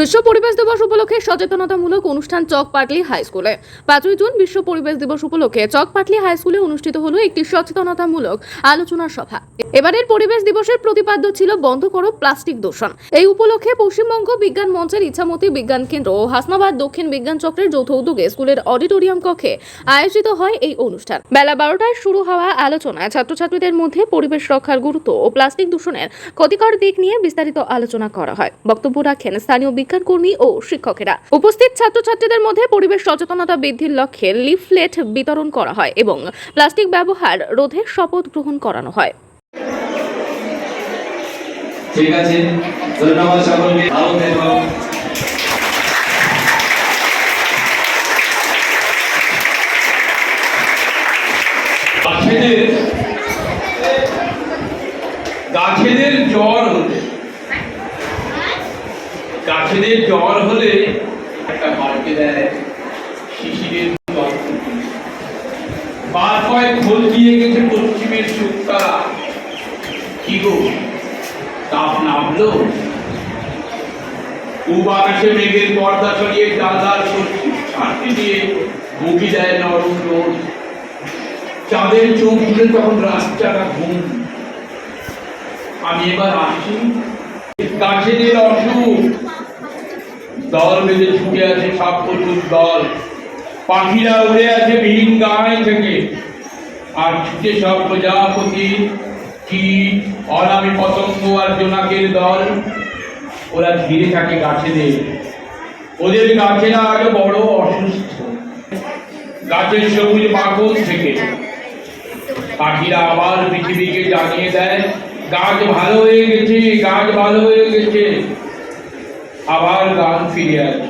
বিশ্ব পরিবেশ দিবস উপলক্ষে সচেতনতামূলক অনুষ্ঠান চক পাটলি হাই স্কুলে। পাঁচই জুন বিশ্ব পরিবেশ দিবস উপলক্ষে চক পাটলি হাই স্কুলে অনুষ্ঠিত হলো একটি সচেতনতামূলক আলোচনা সভা। এবারের পরিবেশ দিবসের প্রতিপাদ্য ছিল বন্ধ করো প্লাস্টিক দূষণ। এই উপলক্ষে পশ্চিমবঙ্গ বিজ্ঞান মঞ্চের ইচ্ছামতি বিজ্ঞান কেন্দ্র ও হাসনাবাদ দক্ষিণ বিজ্ঞান চক্রের যৌথ উদ্যোগে স্কুলের অডিটোরিয়াম কক্ষে আয়োজিত হয় এই অনুষ্ঠান। বেলা বারোটায় শুরু হওয়া আলোচনায় ছাত্রছাত্রীদের মধ্যে পরিবেশ রক্ষার গুরুত্ব ও প্লাস্টিক দূষণের ক্ষতিকর দিক নিয়ে বিস্তারিত আলোচনা করা হয়। বক্তব্য রাখেন স্থানীয় বিজ্ঞান কর্মী ও শিক্ষকেরা। উপস্থিত ছাত্রছাত্রীদের মধ্যে পরিবেশ সচেতনতা বৃদ্ধির লক্ষ্যে লিফলেট বিতরণ করা হয় এবং প্লাস্টিক ব্যবহার রোধে শপথ গ্রহণ করানো হয়। ঠিক আছে, ধন্যবাদ সকলকে, ভালো থেকো। গাছেদের জ্বর হলে জ্বর হলে একটা মার্কে দেয় শিশিরের বার কয়েক খোল দিয়ে গেছে পশ্চিমের সুক্তা। কি গো, তাপ নামলো? পূব আকাশে মেঘের পর্দা ছড়িয়ে সর্ষে ছাড়তে দিয়ে মুখি দেয় নরম রোদ। চাঁদের চোখ তুলে তখন রাস্তাটা ঘুম। আমি এবার আসি। গাছেদের অসুখ। দল বেঁধে ছুটে আছে সব প্রচুর দল। পাখিরা উড়ে আছে ভিন গায়ে থেকে। আর ছুটে সব প্রজাপতি, কি অনামি পতঙ্গ আর জোনাকের দল, ওরা ঘিরে থাকে গাছে গাছেদের। ওদের গাছেরা আরও বড় অসুস্থ। গাছের সবুজ বাকল থেকে। পাখিরা আবার পৃথিবীকে জানিয়ে দেয়। গাছ ভালো হয়ে গেছে, গাছ ভালো হয়ে গেছে। আবার গান ফিরে আসছে